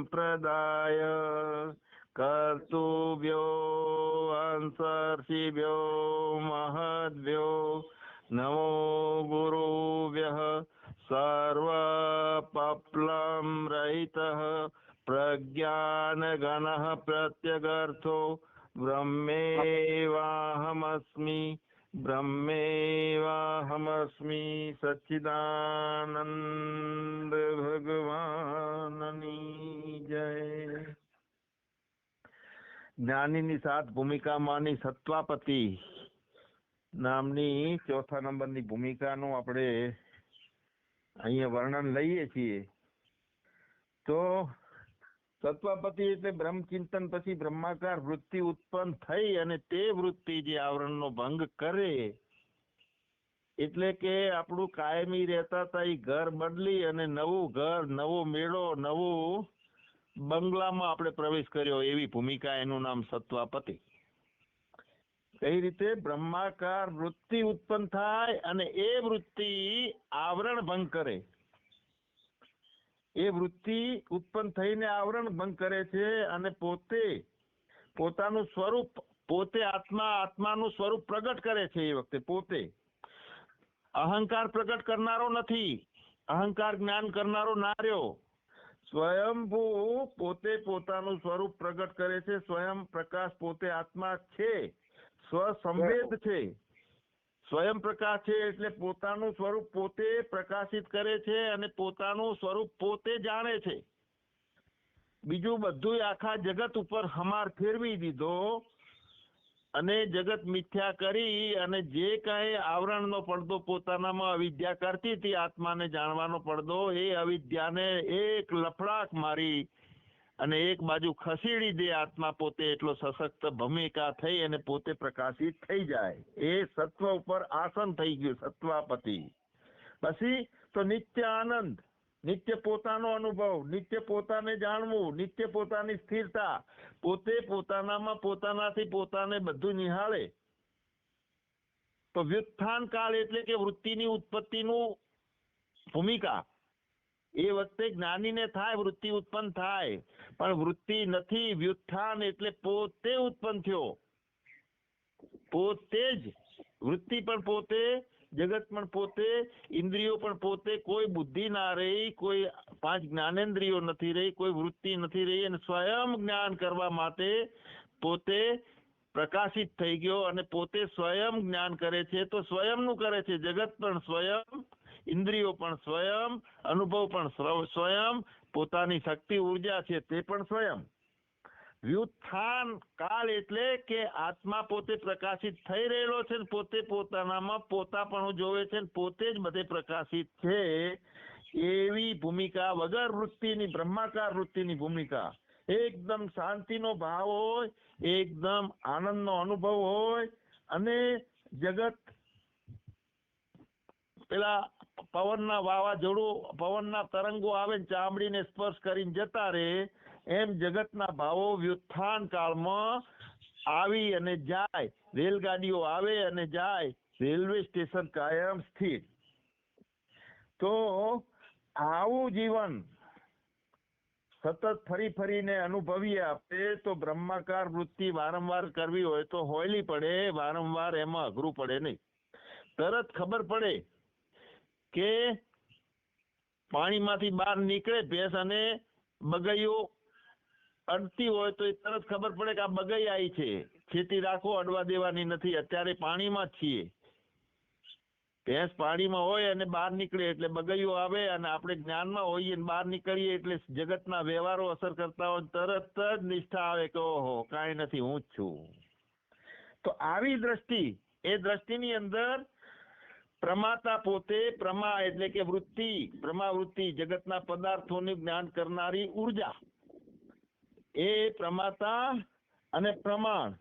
સંપ્રદાય કર્તુભ્યો અંસર્ષિભ્યો મહદ્ભ્યો નમો ગુરુભ્યઃ સર્વપપ્લમ રહિતઃ પ્રજ્ઞાનગણઃ પ્રત્યગર્થો બ્રહ્મેવાહમસ્મિ બ્રહ્મેવાહમસ્મિ સચ્ચિદાનંદ ભગવાનની જય જ્ઞાનીની સાત ભૂમિકામાંની સત્વાપતિ નામની ચોથા નંબરની ભૂમિકાનું આપણે અહીંયા વર્ણન લઈએ છીએ. તો સત્વાપતિ એટલે બ્રહ્મચિંતન પછી બ્રહ્માકાર વૃત્તિ ઉત્પન્ન થઈ અને તે વૃત્તિ જે આવરણનો ભંગ કરે, એટલે કે આપણું કાયમી રહેતા હતા એ ઘર બદલી અને નવું ઘર, નવો મેળો, નવું બંગલામાં આપણે પ્રવેશ કર્યો એવી ભૂમિકા એનું નામ સત્વાપતિ. કઈ રીતે બ્રહ્માકાર વૃત્તિ ઉત્પન્ન થાય અને એ વૃત્તિ આવરણ ભંગ કરે. એ વૃત્તિ ઉત્પન્ન થઈને આવરણ ભંગ કરે છે અને પોતે પોતાનું સ્વરૂપ, પોતે આત્મા, આત્માનું સ્વરૂપ પ્રગટ કરે છે એ વખતે, પોતે. અહંકાર પ્રગટ કરનારો નથી. અહંકાર જ્ઞાન કરનારો ના રહ્યો સ્વયંભૂ પોતે પોતાનું સ્વરૂપ પ્રગટ કરે છે. સ્વયં પ્રકાશ પોતે આત્મા છે. સ્વસંવેદ છે. સ્વયં પ્રકાશ છે એટલે પોતાનું સ્વરૂપ પોતે પ્રકાશિત કરે છે અને પોતાનું સ્વરૂપ પોતે જાણે છે. બીજું બધું આખા જગત ઉપર હમાર ફેરવી દીધો અને જગત મિથ્યા કરી અને જે કાંઈ આવરણનો પડદો પોતાનામાં અવિદ્યા કરતી હતી, આત્માને જાણવાનો પડદો, એ અવિદ્યાને એક લફડાક મારી અને એક બાજુ ખસેડી દે આત્મા પોતે એટલો સશક્ત ભૂમિકા થઈ અને પોતે પ્રકાશિત થઈ જાય. એ સત્વ ઉપર આસન થઈ ગયું, સત્વાપતિ. પછી તો નિત્ય આનંદ, નિત્ય પોતાનો અનુભવ, નિત્ય પોતાને જાણવું, નિત્ય પોતાની સ્થિરતા, પોતે પોતાનામાં પોતાનાથી પોતાને બધું નિહાળે. તો વ્યુત્થાન કાળ એટલે કે વૃત્તિની ઉત્પત્તિનું ભૂમિકા. એ વખતે જ્ઞાનીને થાય, વૃત્તિ ઉત્પન્ન થાય. પણ વૃત્તિ નથી, વ્યુત્થાન એટલે પોતે ઉત્પન્ન થયો. પોતે જ વૃત્તિ પણ પોતે, જગત પણ પોતે, ઇન્દ્રિયો પણ પોતે, કોઈ બુદ્ધિ ના રહી, કોઈ પાંચ જ્ઞાનેન્દ્રિયો નથી રહી, કોઈ વૃત્તિ નથી રહી અને સ્વયં જ્ઞાન કરવા માટે પોતે પ્રકાશિત થઈ ગયો અને પોતે સ્વયં જ્ઞાન કરે છે. તો સ્વયંનું કરે છે. જગત પણ સ્વયં, ઇન્દ્રિયો પણ સ્વયં, અનુભવ પણ સ્વ- સ્વયં પોતાની શક્તિ ઊર્જા છે તે પણ સ્વયં. વ્યુત્થાન કાલ એટલે કે આત્મા પોતે પ્રકાશિત થઈ રહેલો છે પોતે પોતાનામાં પોતાપણું જોવે છે પોતે જ બધે પ્રકાશિત છે એવી ભૂમિકા વગર વૃત્તિની, બ્રહ્માકાર વૃત્તિની ભૂમિકા. એકદમ શાંતિનો ભાવ હોય, એકદમ આનંદનો અનુભવ હોય અને જગત પેલા પવનના વાવાઝોડું, પવનના તરંગો આવે ને ચામડીને સ્પર્શ કરીને જતા રહે, એમ જગતના ભાવો વ્યુત્થાન કાળમાં આવી અને જાય. રેલગાડીઓ આવે અને જાય. રેલવે સ્ટેશન કાયમ સ્થિર. તો આવું જીવન સતત ફરી ફરીને અનુભવીએ આપણે, તો બ્રહ્માકાર વૃત્તિ વારંવાર કરવી હોય તો હોયલી પડે, વારંવાર એમાં અઘરું પડે નહીં. તરત ખબર પડે કે પાણીમાંથી બહાર નીકળે ભેંસ અને બગૈયો અડતી હોય તો એ તરત ખબર પડે કે આ બગઈ આવી છે. ખેતી રાખો, અડવા દેવાની નથી. અત્યારે પાણીમાં જ છીએ. ભેંસ પાણીમાં હોય અને બહાર નીકળે એટલે બગૈયો આવે અને આપણે જ્ઞાનમાં હોઈએ બહાર નીકળીએ એટલે જગતના વ્યવહારો અસર કરતા હોય તરત જ નિષ્ઠા આવે કે ઓહો, કાંઈ નથી, હું જ છું. તો આવી દ્રષ્ટિ, એ દ્રષ્ટિની અંદર પ્રમાતા પોતે પ્રમા એટલે કે વૃત્તિ, પ્રમાવૃત્તિ, જગતના પદાર્થોનું જ્ઞાન કરનારી ઊર્જા. એ પ્રમાતા અને પ્રમાણ.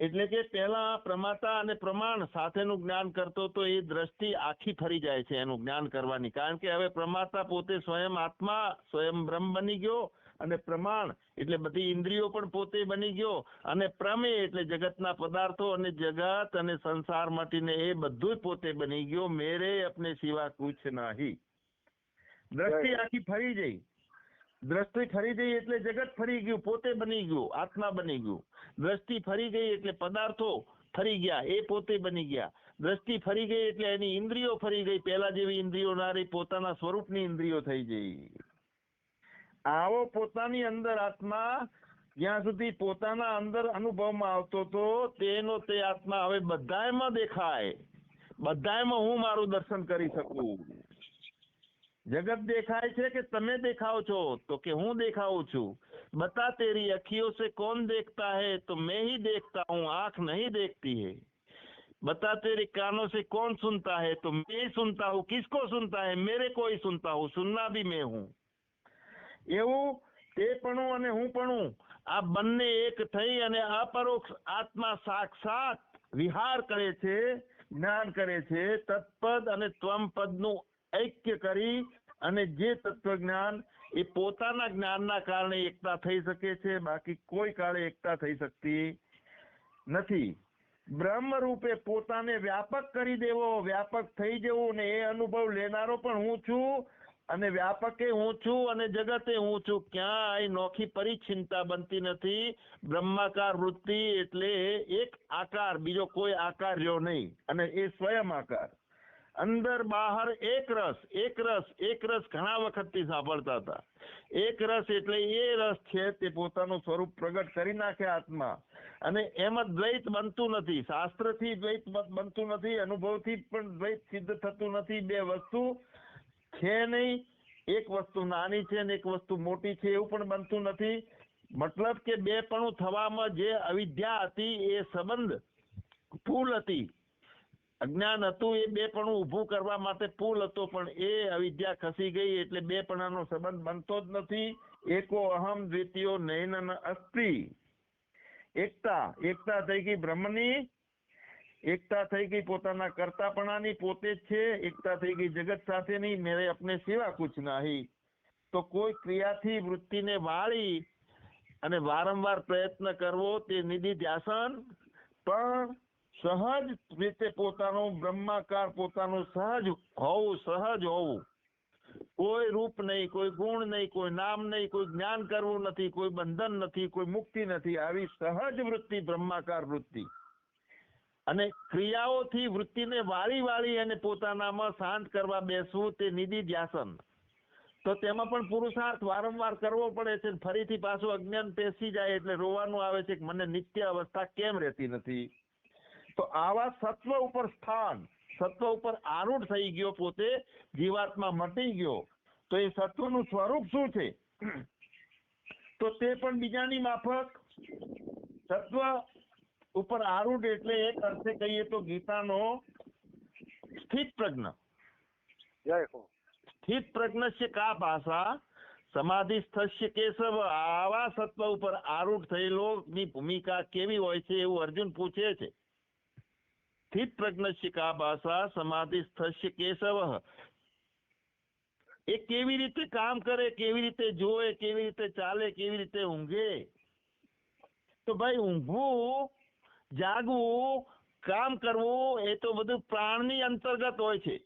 એટલે કે પહેલા પ્રમાતા અને પ્રમાણ સાથેનું જ્ઞાન કરતો તો એ દ્રષ્ટિ આખી ફરી જાય છે એનું જ્ઞાન કરવાની. કારણ કે હવે પ્રમાતા પોતે સ્વયં આત્મા, સ્વયં બ્રહ્મ બની ગયો. અને પ્રમાણ એટલે બધી ઇન્દ્રિયો પણ પોતે બની ગયો અને પ્રમેય એટલે જગતના પદાર્થો અને જગત અને સંસાર માટીને એ બધું પોતે બની ગયો. મેરે અપને સિવા કુછ નહીં. દ્રષ્ટિ આખી ફરી જઈ. દ્રષ્ટિ ફરી ગઈ એટલે જગત ફરી ગયું પોતે બની ગયું આત્મા બની ગયું. દ્રષ્ટિ ફરી ગઈ એટલે પદાર્થો ફરી ગયા એ પોતે બની ગયા. દ્રષ્ટિ ફરી ગઈ એટલે એની ઇન્દ્રિયો ફરી ગઈ. પહેલા જેવી ઇન્દ્રિયો ના રહી પોતાના સ્વરૂપની ઇન્દ્રિયો થઈ ગઈ આવો પોતાની અંદર આત્મા જ્યાં સુધી પોતાના અંદર અનુભવમાં આવતો તો તેનો તે આત્મા હવે બધાયમાં દેખાય બધાયમાં હું મારું દર્શન કરી શકું જગત દેખાય છે કે તમે દેખાઓ છો તો કે હું દેખાઉં છું બતા તેરી अखियों से कौन देखता है तो मैं ही देखता हूँ आंख नहीं देखती है बता तेरे कानों से कौन सुनता है तो मैं ही सुनता हूँ किसको सुनता है मेरे को ही सुनता हूँ सुनना भी मैं हूँ એવું, તે પણું અને હું પણું, આ બંને એક થઈ અને અપરોક્ષ આત્મા સાક્ષાત વિહાર કરે છે, જ્ઞાન કરે છે, તત્પદ અને ત્વમ પદનું ઐક્ય કરી અને જે તત્વજ્ઞાન એ પોતાના જ્ઞાનના કારણે એકતા થઈ શકે છે, બાકી કોઈ કાળે એકતા થઈ શકતી નથી. બ્રહ્મ રૂપે પોતાને વ્યાપક કરી દેવો, વ્યાપક થઈ જવું ને એ અનુભવ લેનારો પણ હું છું. અને વ્યાપકે હું છું અને જગતે હું છું. ક્યાંય નોખી પરિચ્છિન્નતા બનતી નથી. બ્રહ્માકાર વૃત્તિ એટલે એક આકાર, બીજો કોઈ આકાર રહ્યો નહીં અને એ સ્વયં આકાર. અંદર બહાર એક રસ એક રસ એક રસ ઘણા વખતથી સાંભળતા હતા. એક રસ એટલે એ રસ છે તે પોતાનું સ્વરૂપ પ્રગટ કરી નાખે આત્મા. અને એમાં દ્વૈત બનતું નથી. શાસ્ત્રથી દ્વૈત બ- બનતું નથી, અનુભવથી પણ દ્વૈત સિદ્ધ થતું નથી. બે વસ્તુ છે નહીં, એક વસ્તુ નાની છે ને એક વસ્તુ મોટી છે એવું પણ બનતું નથી. મતલબ કે બે પણ થવામાં જે અવિદ્યા હતી એ સંબંધ પુલ હતી. અજ્ઞાન હતું એ બે પણ ઊભું કરવા માટે પુલ હતો, પણ એ અવિદ્યા ખસી ગઈ એટલે બે પણાનો સંબંધ બનતો જ નથી. એકો અહમ દ્વિતીયો નૈન અસ્થિ એકતા એકતા થઈ ગઈ બ્રહ્મની. એકતા થઈ ગઈ પોતાના કરતાપણાની પોતે જ છે, એકતા થઈ ગઈ જગત સાથેની, મેરે અપને સિવા કુછ નાહી. તો કોઈ ક્રિયાથી વૃત્તિને વાળી અને વારંવાર પ્રયત્ન કરવો તે નિધિ ધ્યાસન પણ સહજ રીતે પોતાનું બ્રહ્માકાર, પોતાનું સહજ હોવું સહજ હોવું. કોઈ રૂપ નહીં, કોઈ ગુણ નહીં, કોઈ નામ નહીં, કોઈ જ્ઞાન કરવું નથી, કોઈ બંધન નથી, કોઈ મુક્તિ નથી. આવી સહજ વૃત્તિ, બ્રહ્માકાર વૃત્તિ. અને ક્રિયાઓથી વૃત્તિને વાળી વાળી અને પોતાનામાં શાંત કરવા બેસવું તે નિધિ ધ્યાસન. તો તેમાં પણ પુરુષાર્થ વારંવાર કરવો પડે છે ફરીથી પાછું અજ્ઞાન પેસી જાય એટલે રોવાનું આવે છે કે મને નિત્ય અવસ્થા કેમ રહેતી નથી? તો આવા સત્વ ઉપર સ્થાન, સત્વ ઉપર આરૂઢ થઈ ગયો પોતે, જીવાત્મા મટી ગયો. તો એ સત્વનું સ્વરૂપ શું છે? તો તે પણ બીજાની માફક. સત્વ ઉપર આરૂઢ એટલે એક અર્થે કહીએ તો ગીતાનો સ્થિત પ્રજ્ઞ. જય હો. સ્થિત પ્રજ્ઞસ્ય કા ભાષા? સમાધિસ્થસ્ય કેશવ. આવા સત્વ ઉપર આરૂઢ થયેલો ની ભૂમિકા કેવી હોય છે એવું અર્જુન પૂછે છે. સ્થિત પ્રજ્ઞસ્ય કા ભાષા? સમાધિસ્થસ્ય કેશવ. એ કેવી રીતે કામ કરે કેવી રીતે જોવે કેવી રીતે ચાલે કેવી રીતે ઊંઘે? તો ભાઈ ઊંઘવું જાગવું, કામ કરવું, એ તો બધું પ્રાણની અંતર્ગત હોય છે.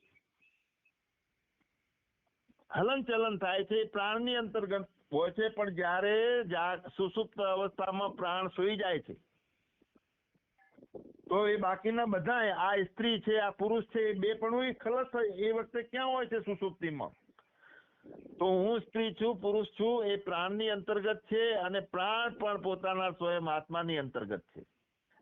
હલન ચલન થાય છે, એ પ્રાણની અંતર્ગત હોય છે, પણ જ્યારે સુસુપ્ત અવસ્થામાં પ્રાણ સૂઈ જાય છે. તો એ બાકીના બધા આ સ્ત્રી છે, આ પુરુષ છે, એ બે પણ હોય ખલસ એ વખતે ક્યાં હોય છે સુસુપ્તિમાં? તો હું સ્ત્રી છું, પુરુષ છું, એ પ્રાણની અંતર્ગત છે, અને પ્રાણ પણ પોતાના સ્વયં આત્માની અંતર્ગત છે.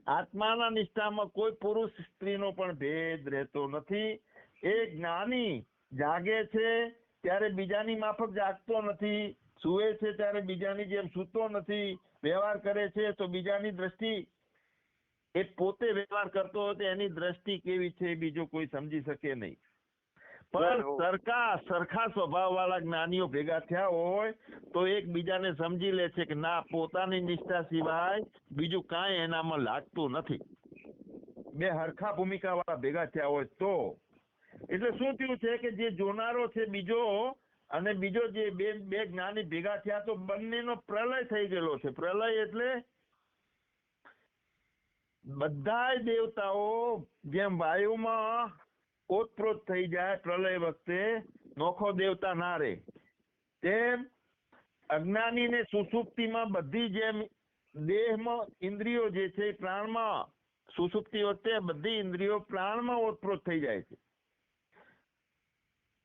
આત્માના નિષ્ઠામાં કોઈ પુરુષ સ્ત્રીનો પણ ભેદ રહેતો નથી. એ જ્ઞાની જાગે છે ત્યારે બીજાની માફક જાગતો નથી. સુવે છે ત્યારે બીજાની જેમ સૂતો નથી. વ્યવહાર કરે છે તો બીજાની દ્રષ્ટિ એ પોતે વ્યવહાર કરતો હોય તો એની દ્રષ્ટિ કેવી છે બીજો કોઈ સમજી શકે નહીં. પણ સરખા સરખા સ્વભાવ વાળા જ્ઞાનીઓ ભેગા થયા હોય તો એકબીજાને સમજી લે છે કે ના પોતાની નિષ્ઠા સિવાય બીજું કાંઈ એનામાં લાગતું નથી. બે હરખા ભૂમિકા વાળા ભેગા થયા હોય તો. એટલે શું થયું છે કે જે જોનારો છે બીજો અને બીજો જે બે બે જ્ઞાની ભેગા થયા તો બંનેનો પ્રલય થઈ ગયેલો છે. પ્રલય એટલે બધા દેવતાઓ જેમ વાયુમાં ઓતપ્રોત થઈ જાય પ્રલય વખતે નોખો દેવતા ના રહે તેમ અજ્ઞાનીને સુસુપ્તિમાં બધી જેમ દેહમાં ઇન્દ્રિયો જે છે પ્રાણમાં સુસુપ્તિ વખતે બધી ઇન્દ્રિયો પ્રાણમાં ઓતપ્રોત થઈ જાય છે.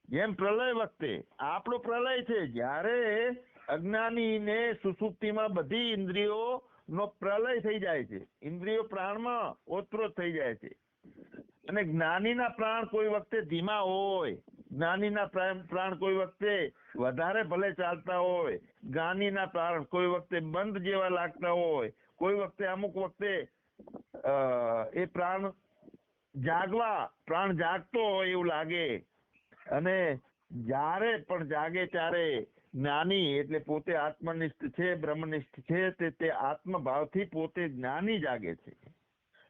જેમ પ્રલય વખતે, આપણો પ્રલય છે, જ્યારે અજ્ઞાનીને સુસુપ્તિમાં બધી ઇન્દ્રિયો નો પ્રલય થઈ જાય છે. ઇન્દ્રિયો પ્રાણમાં ઓતપ્રોત થઈ જાય છે. અને જ્ઞાનીના પ્રાણ કોઈ વખતે ધીમા હોય, જ્ઞાનીના પ્રાણ કોઈ વખતે વધારે ભલે ચાલતા હોય, જ્ઞાનીના પ્રાણ કોઈ વખતે બંધ જેવા લાગતા હોય, કોઈ વખતે અમુક વખતે એ પ્રાણ જાગવા, પ્રાણ જાગતો હોય એવું લાગે. અને જ્યારે પણ જાગે ત્યારે જ્ઞાની એટલે પોતે આત્મનિષ્ઠ છે, બ્રહ્મનિષ્ઠ છે, તે તે આત્મભાવથી પોતે જ્ઞાની જાગે છે.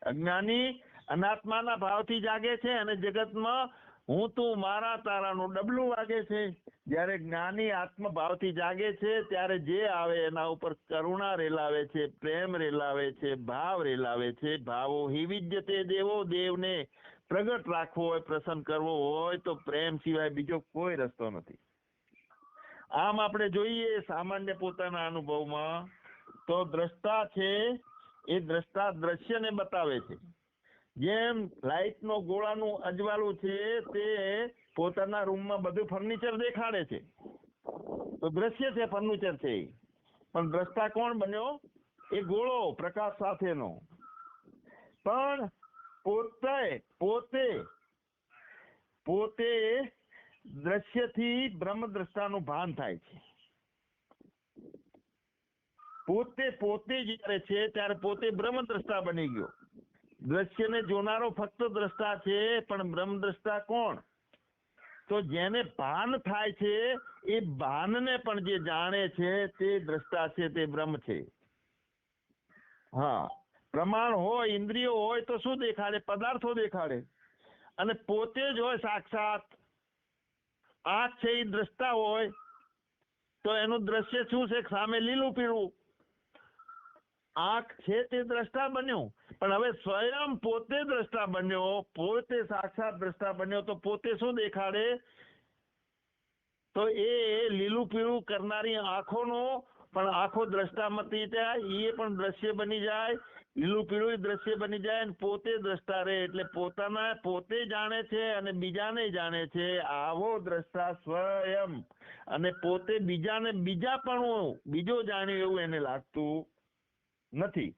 અજ્ઞાની અનાત્માના ભાવથી જાગે છે અને જગતમાં હું તું મારા તારાનું ડબલું વાગે છે. જ્યારે જ્ઞાની આત્મભાવથી જાગે છે, ત્યારે જે આવે એના ઉપર કરુણા રેલાવે છે, પ્રેમ રેલાવે છે, ભાવ રેલાવે છે. ભાવો હિવિજ્યતે દેવો, દેવને પ્રગટ રાખવો હોય, પ્રસન્ન કરવો હોય, તો પ્રેમ સિવાય બીજો કોઈ રસ્તો નથી. આમ આપણે જોઈએ સામાન્ય પોતાના અનુભવમાં, તો દ્રષ્ટા છે એ દ્રષ્ટા દ્રશ્યને બતાવે છે. જેમ લાઇટનો ગોળાનું અજવાળું છે તે પોતાના રૂમમાં બધું ફર્નિચર દેખાડે છે. તો દ્રશ્ય છે ફર્નિચર છે. પણ દ્રષ્ટા કોણ બન્યો? એ ગોળો પ્રકાશ સાથેનો. પણ પોતે પોતે પોતે દ્રશ્યથી બ્રહ્મ દ્રષ્ટાનું ભાન થાય છે. પોતે પોતે જ્યારે છે ત્યારે પોતે બ્રહ્મ દ્રષ્ટા બની ગયો. દ્રશ્યને જોનારો ફક્ત દ્રષ્ટા છે, પણ બ્રહ્મ દ્રષ્ટા કોણ? તો જેને ભાન થાય છે, એ ભાનને પણ જે જાણે છે, તે દ્રષ્ટા છે, તે બ્રહ્મ છે. હા, પ્રમાણ હોય, ઇન્દ્રિયો હોય, તો શું દેખાડે? પદાર્થો દેખાડે. અને પોતે જ હોય સાક્ષાત. આંખ છે એ દ્રષ્ટા હોય, તો એનું દ્રશ્ય શું છે? સામે લીલું પીળું. આંખ છે તે દ્રષ્ટા બન્યો. પણ હવે સ્વયં પોતે દ્રષ્ટા બન્યો, પોતે સાક્ષાત દ્રષ્ટા બન્યો, તો પોતે શું દેખાડે? તો એ લીલું પીળું કરનારી આંખોનો પણ આંખો દ્રષ્ટામતી થાય એ પણ દ્રશ્ય બની જાય. લીલું પીળું દ્રશ્ય બની જાય અને પોતે દ્રષ્ટા રહે. એટલે પોતાના પોતે જાણે છે અને બીજાને જાણે છે. આવો દ્રષ્ટા સ્વયં. અને પોતે બીજાને બીજા પણ બીજો જાણ્યું એવું એને લાગતું નથી.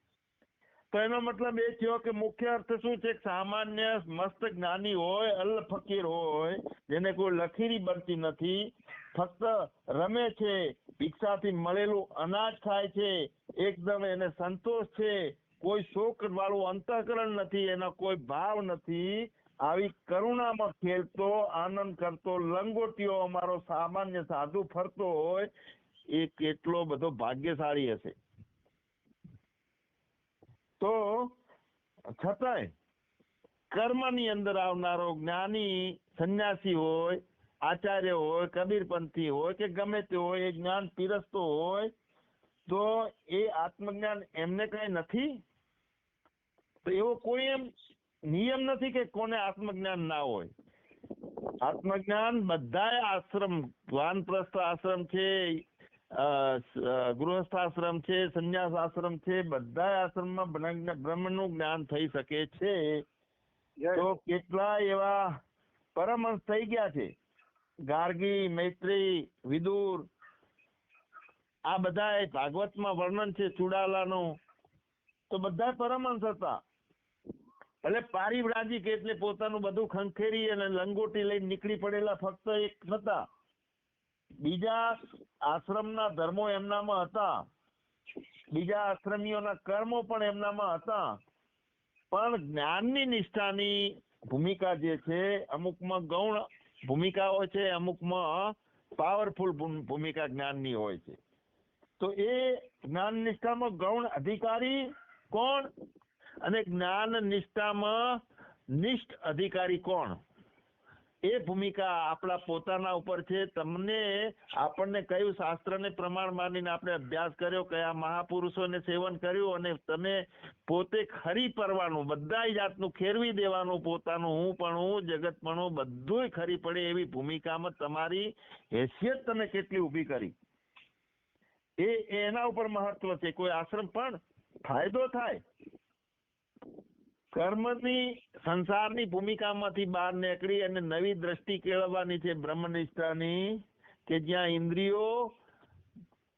તો એનો મતલબ એ થયો કે મુખ્ય અર્થ શું છે? સામાન્ય મસ્ત જ્ઞાની હોય અલ ફકીર હોય, જેને કોઈ લખીરી બનતી નથી, ફક્ત રમે છે, ભિક્ષાથી મળેલું અનાજ ખાય છે, એકદમ એને સંતોષ છે, કોઈ શોક વાળું અંતઃકરણ નથી, એનો કોઈ ભાવ નથી. આવી કરુણામાં ખેલતો, આનંદ કરતો, લંગોટીઓ અમારો સામાન્ય સાધુ ફરતો હોય, એ કેટલો બધો ભાગ્યશાળી હશે. તો છતાંય કર્મની અંદર આવનારો જ્ઞાની સંન્યાસી હોય, આચાર્ય હોય, કબીરપંથી હોય કે ગમે તે હોય, એ જ્ઞાન પીરસતો હોય, તો એ આત્મજ્ઞાન એમને કઈ નથી? તો એવો કોઈ એમ નિયમ નથી કે કોને આત્મજ્ઞાન ના હોય? આત્મજ્ઞાન બધા આશ્રમ વાનપ્રસ્થ આશ્રમ છે અ, સ- અ, ગૃહસ્થ આશ્રમ છે સંન્યાસ આશ્રમ છે બધા આશ્રમમાં બ્રહ્મ- બ્રહ્મનું જ્ઞાન થઈ શકે છે. તો કેટલા એવા પરમહંસ થઈ ગયા છે? ગાર્ગી મૈત્રી વિદુર આ બધા ભાગવતમાં વર્ણન છે ચુડાલાનું. તો બધા પરમહંસ હતા. એટલે પારિવ્રાજિક એટલે પોતાનું બધું ખંખેરી અને લંગોટી લઈને નીકળી પડેલા ફક્ત એક નતા બીજા આશ્રમના ધર્મો એમનામાં હતા. બીજા આશ્રમીઓના કર્મો પણ એમનામાં હતા. પણ જ્ઞાનની નિષ્ઠાની ભૂમિકા જે છે, અમુકમાં ગૌણ ભૂમિકા હોય છે, અમુકમાં પાવરફુલ ભૂમિકા જ્ઞાનની હોય છે. તો એ જ્ઞાન નિષ્ઠામાં ગૌણ અધિકારી કોણ? અને જ્ઞાન નિષ્ઠામાં નિષ્ઠ અધિકારી કોણ? એ ભૂમિકા આપણા પોતાના ઉપર છે. તમને આપણને કયું શાસ્ત્રને પ્રમાણ માનીને આપણે અભ્યાસ કર્યો, કયા મહાપુરુષોને સેવન કર્યું અને તમે પોતે ખરી પરવાનું બધા જાતનું ખેરવી દેવાનું પોતાનું, હું પણ હું, જગત પણ હું, બધુંય ખરી પડે એવી ભૂમિકામાં તમારી હેસિયત તમે કેટલી ઊભી કરી. એ એના ઉપર મહત્વ છે. કોઈ આશ્રમ પણ ફાયદો થાય. કર્મની, સંસારની ભૂમિકામાંથી બહાર નીકળી અને નવી દ્રષ્ટિ કેળવવાની છે બ્રહ્મનિષ્ઠાની, કે જ્યાં ઇન્દ્રિયો,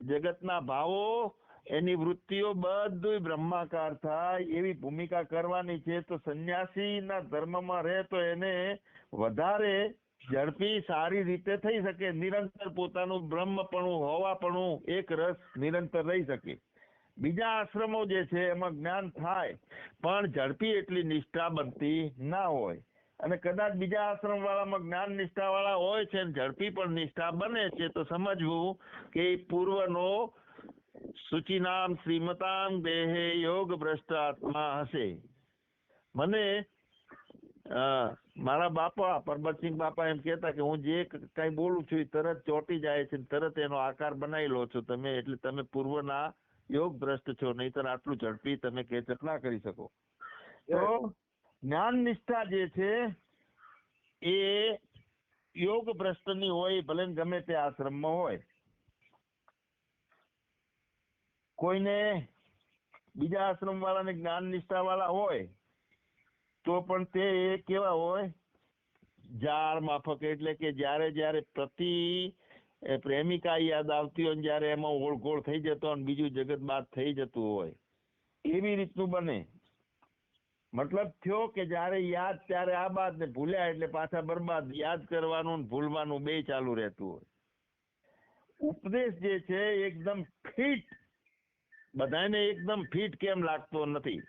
જગતના ભાવો, એની વૃત્તિઓ બધું બ્રહ્માકાર થાય, એવી ભૂમિકા કરવાની છે. તો સંન્યાસીના ધર્મમાં રહે તો એને વધારે ઝડપી, સારી રીતે થઈ શકે. નિરંતર પોતાનું બ્રહ્મપણું, હોવાપણું એક રસ નિરંતર રહી શકે. બીજા આશ્રમો જે છે એમાં જ્ઞાન થાય, પણ ઝડપી એટલી નિષ્ઠા બનતી ના હોય. અને કદાચ બીજા આશ્રમ વાળામાં જ્ઞાન નિષ્ઠા વાળા હોય છે ઝડપી પણ નિષ્ઠા બને છે, તો સમજવું કે પૂર્વનો સૂચિનામ શ્રીમતામ દેહે યોગ ભ્રષ્ટ આત્મા હશે. મને મારા બાપા, પરબતસિંહ બાપા એમ કહેતા કે હું જે કઈ બોલું છું એ તરત ચોંટી જાય છે તરત એનો આકાર બનાવી લો છો તમે, એટલે તમે પૂર્વના યોગ ભ્રષ્ટ છો નહીતર આટલું ઝડપી તમે કેચઅપ ના કરી શકો. તો જ્ઞાન નિષ્ઠા જે છે એ યોગ ભ્રષ્ટની હોય ભલે ગમે તે આશ્રમમાં હોય. કોઈને બીજા આશ્રમ વાળાને જ્ઞાન નિષ્ઠા વાળા હોય તો પણ તે કેવા હોય? જાળ માફક એટલે કે જ્યારે જ્યારે પ્રતિ એ પ્રેમિકા યાદ આવતી હોય જયારે એમાં ઓળઘોળ થઈ જતો અને બીજું જગત બાદ થઈ જતું હોય, એવી રીતનું બને. મતલબ થયો કે જ્યારે યાદ ત્યારે આ બાદ ને ભૂલ્યા એટલે પાછા બરબાદ. યાદ કરવાનું ભૂલવાનું બે ચાલુ રહેતું હોય. ઉપદેશ જે છે એકદમ ફિટ. બધાને એકદમ ફિટ કેમ લાગતો નથી?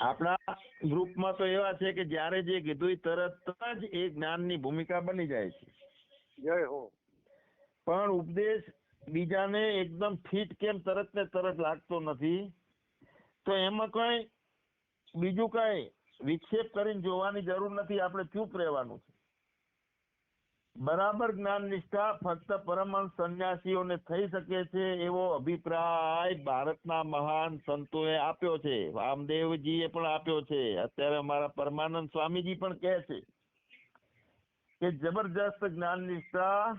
આપણા ગ્રુપમાં તો એવા છે કે જ્યારે જે કીધું તરત જ એ જ્ઞાનની ભૂમિકા બની જાય છે. જય હો પણ ઉપદેશ બીજાને એકદમ ફિટ કેમ તરત ને તરત લાગતો નથી. તો એમાં કઈ બીજું કઈ વિક્ષેપ કરીને જોવાની જરૂર નથી. આપણે ચૂપ રહેવાનું છે. બરાબર જ્ઞાન નિષ્ઠા ફક્ત પરમહંસ સંન્યાસીઓને થઈ શકે છે એવો અભિપ્રાય ભારતના મહાન સંતોએ આપ્યો છે. વામદેવજીએ પણ આપ્યો છે. અત્યારે અમારા પરમાનંદ સ્વામીજી પણ કહે છે. કે જબરજસ્ત જ્ઞાન નિષ્ઠા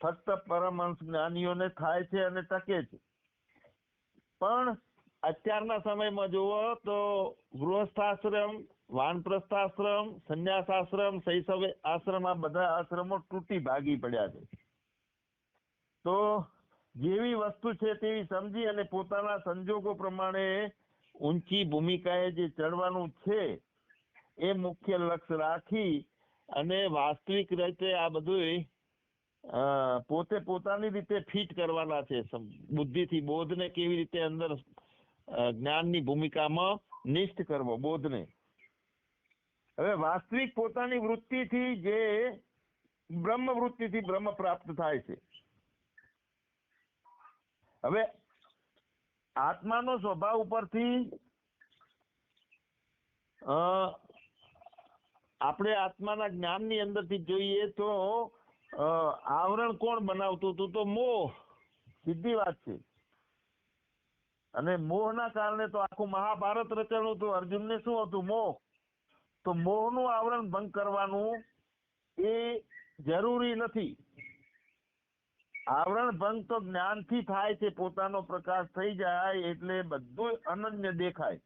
ફક્ત પરમહંસ જ્ઞાનીઓને થાય છે અને ટકે છે. પણ અત્યારના સમયમાં જુઓ તો ગૃહસ્થાશ્રમ, વાનપ્રસ્થાશ્રમ, સંન્યાસાશ્રમ, શૈશવ આશ્રમ આ બધા આશ્રમો તૂટી ભાગી પડ્યા છે. તો જેવી વસ્તુ છે તેવી સમજી અને પોતાના સંજોગો પ્રમાણે ઊંચી ભૂમિકાએ જે ચડવાનું છે, એ મુખ્ય લક્ષ્ય રાખી અને વાસ્તવિક રીતે આ બધું પોતે પોતાની રીતે ફિટ કરવાના છે બુદ્ધિથી, બોધને કેવી રીતે અંદર જ્ઞાનની ભૂમિકામાં નિષ્ઠ કરવો, બોધને. હવે વાસ્તવિક પોતાની વૃત્તિથી જે બ્રહ્મ વૃત્તિથી બ્રહ્મ પ્રાપ્ત થાય છે. હવે આત્માનો સ્વભાવ ઉપરથી આપણે આત્માના જ્ઞાનની અંદરથી જોઈએ તો આવરણ કોણ બનાવતું હતું તો મોહ. સીધી વાત છે. અને મોહના કારણે તો આખું મહાભારત રચાયું હતું. અર્જુનને શું હતું? મોહ. તો મોહનું આવરણ ભંગ કરવાનું એ જરૂરી નથી. આવરણ ભંગ તો જ્ઞાનથી થાય છે. પોતાનો પ્રકાશ થઈ જાય એટલે બધું અનન્ય દેખાય.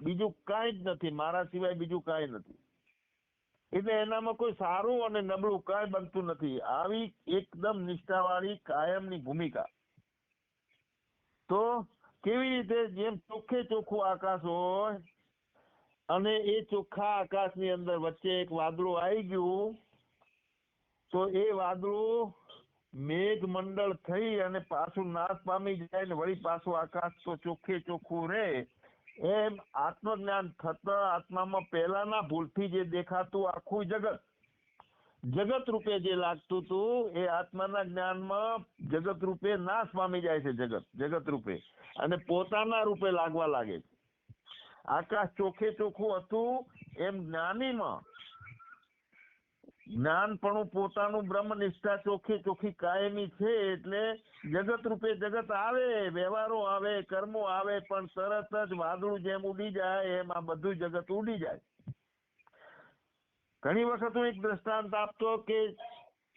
બીજું કાંઈ જ નથી. મારા સિવાય બીજું કાંઈ નથી. એટલે એનામાં કોઈ સારું અને નબળું કાંઈ બનતું નથી. આવી એકદમ નિષ્ઠાવાળી કાયમની ભૂમિકા. તો કેવી રીતે જેમ ચોખ્ખે ચોખ્ખું આકાશ હોય અને એ ચોખ્ખા આકાશની અંદર વચ્ચે એક વાદળું આવી ગયું, તો એ વાદળું મેઘ મંડળ થઈ અને પાછું નાશ પામી જાય ને વળી પાછું આકાશ તો ચોખ્ખે ચોખ્ખું રહે. એમ આત્મજ્ઞાન થતા આત્મામાં પહેલાના ભૂલથી જે દેખાતું આખું જગત જગત રૂપે જે લાગતું હતું એ આત્માના જ્ઞાનમાં જગત રૂપે નાશ પામી જાય છે જગત જગત રૂપે. અને પોતાના રૂપે લાગવા લાગે છે. આકાશ ચોખ્ખે ચોખ્ખું હતું, એમ જ્ઞાનીમાં જ્ઞાનપણું પોતાનું બ્રહ્મનિષ્ઠા ચોખ્ખી ચોખ્ખી કાયમી છે એટલે જગત રૂપે જગત આવે, વ્યવહારો આવે, કર્મો આવે, પણ તરત જ વાદળું જેમ ઉડી જાય, એમ આ બધું જગત ઉડી જાય. ઘણી વખત હું એક દ્રષ્ટાંત આપતો કે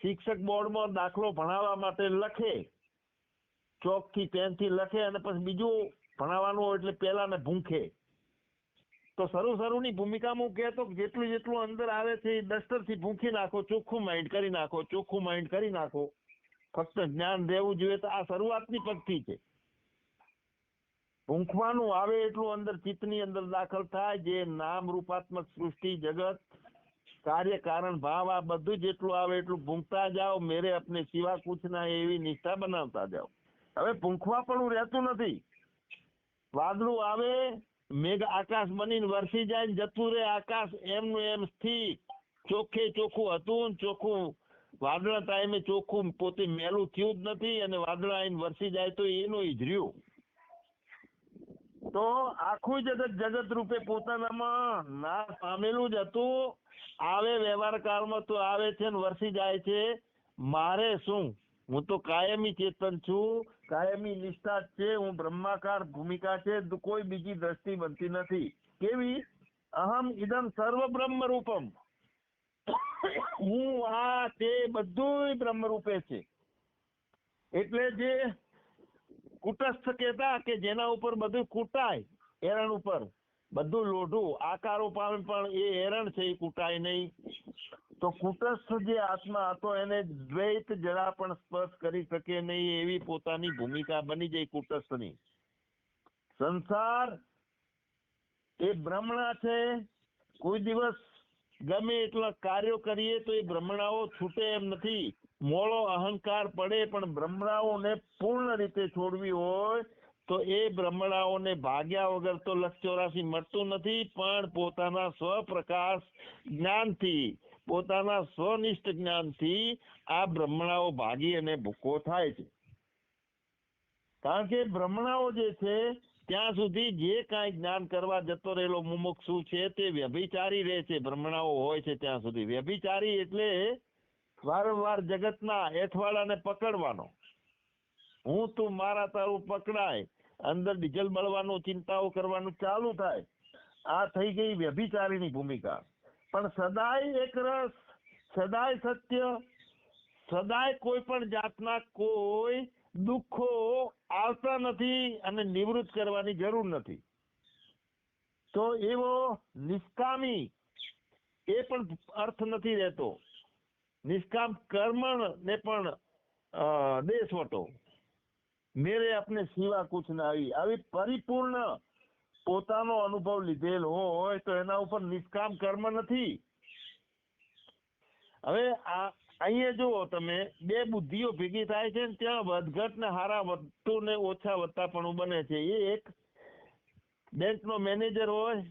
શિક્ષક બોર્ડમાં દાખલો ભણાવવા માટે લખે, ચોકથી પેનથી લખે અને પછી બીજું ભણાવવાનું હોય એટલે પેલા ને ભૂંખે. તો સરું શરૂની ભૂમિકામાં હું કહેતો જેટલું જેટલું અંદર આવે છે એ ડસ્ટરથી ભૂંખી નાખો, ચોખ્ખું માઇન્ડ કરી નાખો, ચોખ્ખું માઇન્ડ કરી નાખો. ફક્ત જ્ઞાન રહેવું જોઈએ તો આ શરૂઆતની પગથી છે. ભૂંખવાનું આવે એટલું અંદર ચિત્તની અંદર દાખલ થાય જે નામ, રૂપાત્મક સૃષ્ટિ, જગત, કાર્ય, કારણ, ભાવ, આ બધું જેટલું આવે એટલું ભૂંખતા જાઓ, મેરે અપને સિવા કુછના એવી નિષ્ઠા બનાવતા જાઓ. હવે ભૂંખવા પણ રહેતું નથી. વાદળું આવે મેઘ આકાશ બનીને વરસી જાય જતું રહે, આકાશ એમનું એમ સ્થિર. ચોખ્ખે ચોખ્ખું હતું ચોખ્ખું, વાદળા ટાઈમે ચોખ્ખું પોતે મેલું થયું જ નથી અને વાદળા આવીને વરસી જાય તો એનું ઇજર્યું તો આખું જગત જગત રૂપે પોતાનામાં ના પામેલું જ હતું. આવે વ્યવહાર કાળમાં તો આવે છે ને વરસી જાય છે. મારે શું? હું તો કાયમી ચેતન છું, કાયમી નિષ્ઠા છે, હું બ્રહ્માકાર ભૂમિકા છે કોઈ બીજી દ્રષ્ટિ બનતી નથી. કેવી? અહમ ઇદમ સર્વ બ્રહ્મ રૂપમ હું આ તે બધું બ્રહ્મ રૂપે છે. એટલે જે કુટસ્થ કહેતા કે જેના ઉપર બધું કૂટાય, એરણ ઉપર બધું લોઢું, આકારો પામે પણ એ એરણ છે, એ કૂટાય નહીં. તો કુટસ્થ જે આત્મા હતો, એને દ્વૈત જરા પણ સ્પર્શ કરી શકે નહીં એવી પોતાની ભૂમિકા બની જાય કુટસ્થની સંસાર એ ભ્રમણા છે, કોઈ દિવસ ગમે એટલા કાર્યો કરીએ તો એ ભ્રમણાઓ છૂટે એમ નથી. મોળો અહંકાર પડે, પણ ભ્રમણાઓને પૂર્ણ રીતે છોડવી હોય તો એ ભ્રમણાઓને ભાગ્યા વગર તો લક્ષ ચોરાસી મળતું નથી, પણ પોતાના સ્વપ્રકાશ જ્ઞાનથી પોતાના સ્વનિષ્ઠ જ્ઞાનથી આ બ્રહ્મણાઓ ભાગી અને ભૂકો થાય છે. કારણ કે બ્રહ્મણાઓ જે છે, ત્યાં સુધી જે કાંઈ જ્ઞાન કરવા જતો રહેલો મુમુક્ષુ છે તે વ્યભિચારી રહે છે, બ્રહ્મણાઓ હોય છે ત્યાં સુધી. વ્યભિચારી એટલે વારંવાર જગતના એઠવાડાને પકડવાનો. હું તું મારા તારું પકડાય, અંદર ડીઝલ મળવાનું, ચિંતાઓ કરવાનું ચાલુ થાય. આ થઈ ગઈ વ્યભિચારીની ભૂમિકા. પણ સદાય એક રસ, સદાય સત્ય, સદાય કોઈ પણ જાતના કોઈ દુઃખો આવતા નથી અને નિવૃત્ત કરવાની જરૂર નથી. તો એવો નિષ્કામી એ પણ અર્થ નથી રહેતો. નિષ્કામ કર્મણ ને પણ દેશ દેશવટો મેરે આપને સિવા કુછ ના આવી આવી પરિપૂર્ણ પોતાનો અનુભવ લીધેલ હોય તો એના ઉપર નિષ્કામ કર્મ નથી. હવે આ, અહીંયા જુઓ તમે, બે બુદ્ધિઓ ભેગી થાય છે ત્યાં વધઘટ ને હારા વધતું ને ઓછા વધતાપણું બને છે. એ એક બેંકનો મેનેજર હોય,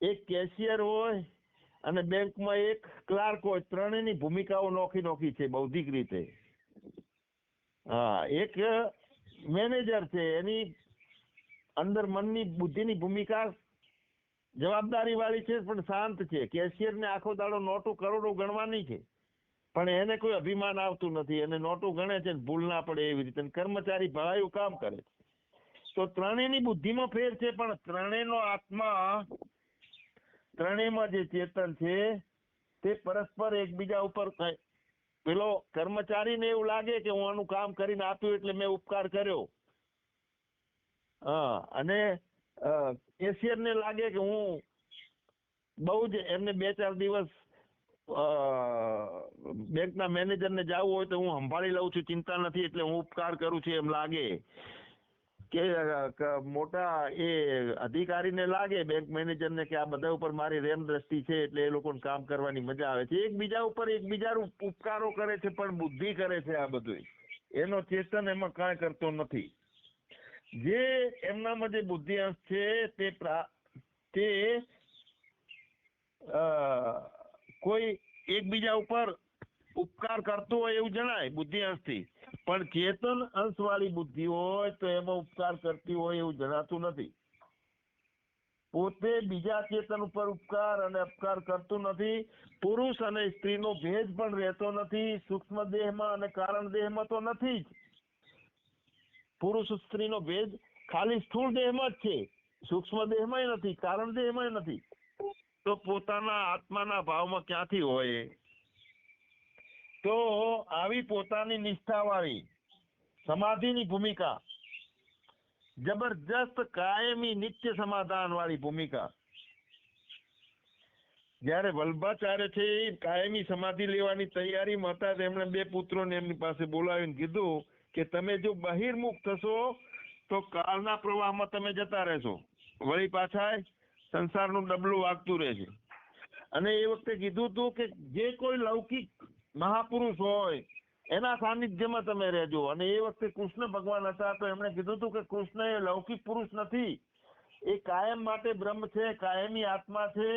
એક કેશિયર હોય અને બેંકમાં એક ક્લાર્ક હોય. ત્રણેયની ભૂમિકાઓ નોખી નોખી છે બૌદ્ધિક રીતે. હા, એક મેનેજર છે. એની અંદર મનની બુદ્ધિની ભૂમિકા જવાબદારી વાળી છે, પણ શાંત છે. કેશિયર ને આખો દાડો નોટો કરોડો ગણવાની છે. પણ એને કોઈ અભિમાન આવતું નથી. એને નોટો ગણે છે ભૂલ ના પડે એવી રીતે. કર્મચારી ભલાયું કામ કરે છે. તો ત્રણેયની બુદ્ધિમાં ફેર છે, પણ ત્રણેયનો આત્મા, ત્રણેયમાં જે ચેતન છે, તે પરસ્પર એકબીજા ઉપર પેલો કર્મચારીને એવું લાગે કે હું આનું કામ કરીને આપ્યું એટલે મેં ઉપકાર કર્યો. હા, અને કેશિયર ને લાગે કે હું બહુ જ એમને બે ચાર દિવસ બેંકના મેનેજરને જવું હોય તો હું સંભાળી લઉં છું, ચિંતા નથી, એટલે હું ઉપકાર કરું છું એમ લાગે. કે મોટા એ અધિકારીને લાગે, બેંક મેનેજરને, કે આ બધા ઉપર મારી રેમ દ્રષ્ટિ છે, એટલે એ લોકોને કામ કરવાની મજા આવે છે. એકબીજા ઉપર એકબીજા ઉપ- ઉપકારો કરે છે, પણ બુદ્ધિ કરે છે આ બધું એનો ચેતન એમાં કાંઈ કરતો નથી. જે એમનામાં જે બુદ્ધિઆંશ છે તે તે કોઈ એકબીજા ઉપર ઉપકાર કરતો હોય એવું જણાય બુદ્ધિઆંશથી પણ ચેતન અંશવાળી બુદ્ધિ હોય તો એમાં ઉપકાર કરતી હોય એવું જણાતું નથી. પોતે બીજા ચેતન ઉપર ઉપકાર અને અપકાર કરતું નથી. પુરુષ અને સ્ત્રીનો ભેદ પણ રહેતો નથી. સૂક્ષ્મ દેહમાં અને કારણ દેહમાં તો નથી જ. પુરુષ સ્ત્રીનો ભેદ ખાલી સ્થૂળ દેહમાં જ છે. સૂક્ષ્મ દેહમાં નથી, કારણ દેહમાં નથી. તો પોતાના આત્માના ભાવમાં ક્યાંથી હોય? તો આવી પોતાની નિષ્ઠાવાળી, સમાધિની ભૂમિકા, જબરજસ્ત કાયમી નિત્ય સમાધાન વાળી ભૂમિકા. જ્યારે વલ્ભાચાર્ય છે કાયમી સમાધિ લેવાની તૈયારીમાં હતા, તેમણે બે પુત્રોને એમની પાસે બોલાવીને કીધું કે તમે જો બહિર્મુખ થશો, તો કાળના પ્રવાહમાં તમે જતા રહેશો. વળી પાછા સંસારનું ડબલું વાગતું રહેશે. અને એ વખતે કીધું હતું કે જે કોઈ લૌકિક મહાપુરુષ હોય, એના સાનિધ્યમાં તમે રહેજો. અને એ વખતે કૃષ્ણ ભગવાન હતા, તો એમણે કીધું હતું કે કૃષ્ણ એ લૌકિક પુરુષ નથી. એ કાયમ માટે બ્રહ્મ છે, કાયમી આત્મા છે.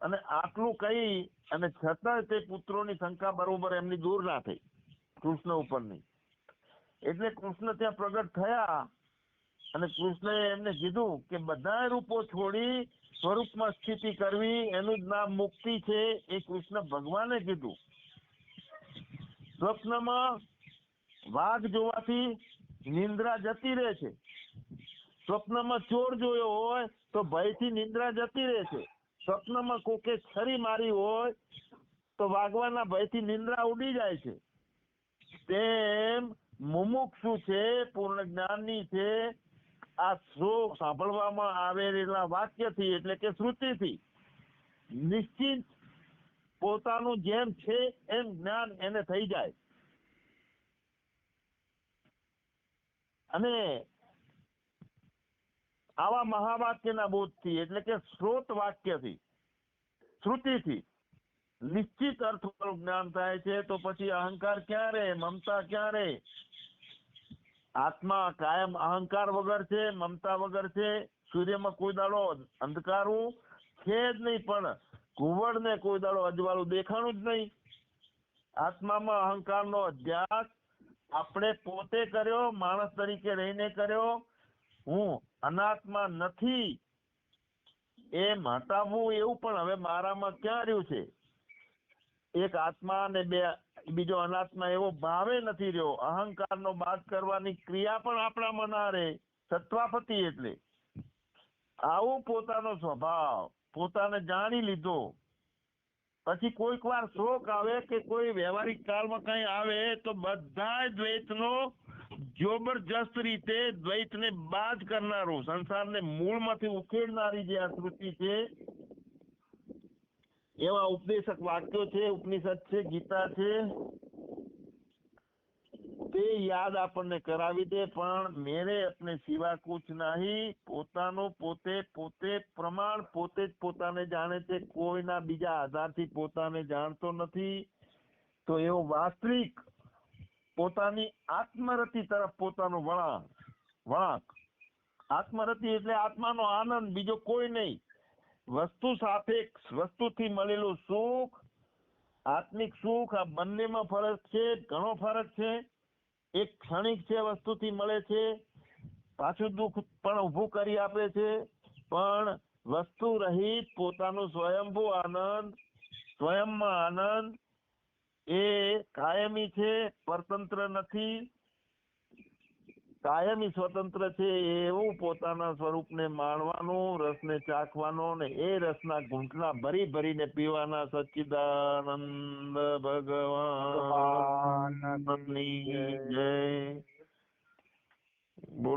અને આટલું કહી અને છતાં તે પુત્રોની શંકા બરોબર એમની દૂર ના થઈ, કૃષ્ણ ઉપરની એટલે કૃષ્ણ ત્યાં પ્રગટ થયા અને કૃષ્ણએ એમને કીધું કે બધા રૂપો છોડી સ્વરૂપમાં સ્થિતિ કરવી, એનું જ નામ મુક્તિ છે એ કૃષ્ણ ભગવાને કીધું. સ્વપ્નમાં વાઘ જોવાથી નિંદ્રા જતી રહે છે. સ્વપ્નમાં ચોર જોયો હોય તો ભયથી નિંદ્રા જતી રહે છે. સ્વપ્નમાં કોકે છરી મારી હોય તો વાગવાના ભયથી નિંદ્રા ઉડી જાય છે. તેમ મુમુક્ષુ છે પૂર્ણ જ્ઞાની છે. આ શ્લોક સાંભળવામાં આવેલા વાક્યથી એટલે કે શ્રુતિથી નિશ્ચિત પોતાનું જેમ છે એમ જ્ઞાન એને થઈ જાય. અને આવા મહાવાક્યના બોધથી એટલે કે શ્રોત વાક્યથી, શ્રુતિથી નિશ્ચિત અર્થવાળું જ્ઞાન થાય છે, તો પછી અહંકાર ક્યાં રહે મમતા ક્યાં રહે આત્મા કાયમ અહંકાર વગર છે, મમતા વગર છે, સૂર્યમાં કોઈ દાડો અંધકારું છે જ નહીં, પણ ઘુવડને કોઈ દાડો અજવાળું દેખાણું જ નહીં. આત્મામાં અહંકારનો અધ્યાસ આપણે પોતે કર્યો, માણસ તરીકે રહીને કર્યો. હું અનાત્મા નથી. એમ હટાવવું એવું પણ હવે મારામાં ક્યાં રહ્યું છે? એક આત્મા અને બે, બીજો અનાત્મા એવો ભાવે નથી રહ્યો. અહંકારનો બાદ કરવાની ક્રિયા પણ આપણામાં ના સત્વાપતિ એટલે. આવું પોતાનો સ્વભાવ. પોતાને જાણી લીધો. પછી કોઈક વાર શોક આવે કે કોઈ વ્યવહારિક કાળમાં કઈ આવે તો બધા દ્વૈતનો જબરજસ્ત રીતે દ્વૈતને બાદ કરનારું, સંસારને મૂળમાંથી ઉકેળનારી જે આ કૃતિ છે એવા ઉપદેશક વાક્યો છે, ઉપનિષદ છે, ગીતા છે. તે યાદ આપણને કરાવી દે, પણ મેરે અપને સિવા કુછ નહીં. પોતાનો પોતે પોતે પ્રમાણ, પોતે જ પોતાને જાણે છે. કોઈના બીજા આધારથી પોતાને જાણતો નથી. તો એવો વાસ્તવિક પોતાની આત્મરતિ તરફ પોતાનો વળાંક વળાંક. આત્મરતિ એટલે આત્માનો આનંદ, બીજો કોઈ નહીં. વસ્તુ સાપેક્ષ, વસ્તુથી મળેલું સુખ, આત્મિક સુખ, આ બંનેમાં ફરક છે, ઘણો ફરક છે. એક ક્ષણિક છે વસ્તુથી મળે છે, પાછું દુઃખ પણ ઊભું કરી આપે છે, પણ વસ્તુ રહિત પોતાનું સ્વયંભૂ આનંદ, સ્વયંમાં આનંદ એ કાયમી છે, પરતંત્ર નથી. કાયમી સ્વતંત્ર છે એવું પોતાના સ્વરૂપને માણવાનું રસને ચાખવાનો ને એ રસના ઘૂંટણા ભરી ભરીને પીવાના સચ્ચિદાનંદ ભગવાન. જય. બોલો.